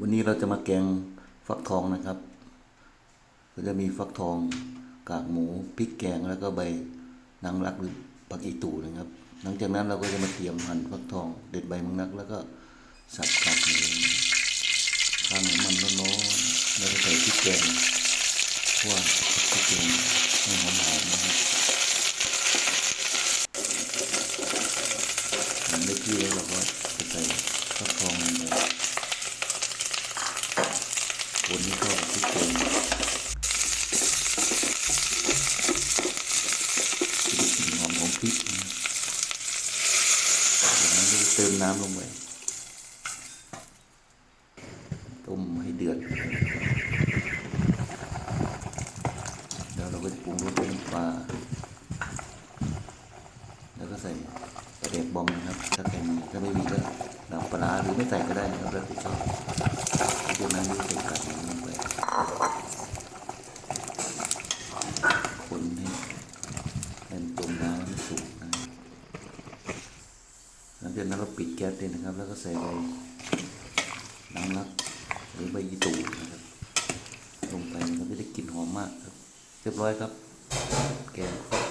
วันนี้เราจะมาแกงฟักทองนะครับ ก็จะมีฟักทองกากหมูพริกแกงแล้วก็ใบนางรักหรือผักอีตูนะครับ หลังจากนั้นเราก็จะมาเตรียมหั่นฟักทอง เด็ดใบมังนัก แล้วก็สับกากหมูข้างน้ำมันร้อนๆแล้วก็ใส่พริกแกงคั่วพริกแกงให้หอมๆนะครับหั่นได้ที่แล้วเราก็จะใส่ฟักทองลงไป คนนี้เข้ากับพริกแกงกลิ่นหอมของพริกนะจากนั้นก็เติมน้ำลงไปต้มให้เดือด แล้วเราก็จะปรุงรสด้วยน้ำปลาแล้วก็ใส่ปลาแดกบองนะครับ ถ้าใครมีถ้าไม่มีก็น้ำปลาร้าหรือไม่ใส่ก็ได้นะครับแล้วแต่ชอบ จากนั้นก็ใส่กากหมูลงไปคนให้ให้มันจมน้ำมันสุกนะหลังจากนั้นเราปิดแก๊สเลยนะครับ แล้วก็ใส่ใบน้ำรักหรือใบยีตูนะครับ ลงไปนะครับจะได้กลิ่นหอมมากครับ เรียบร้อยครับ แกง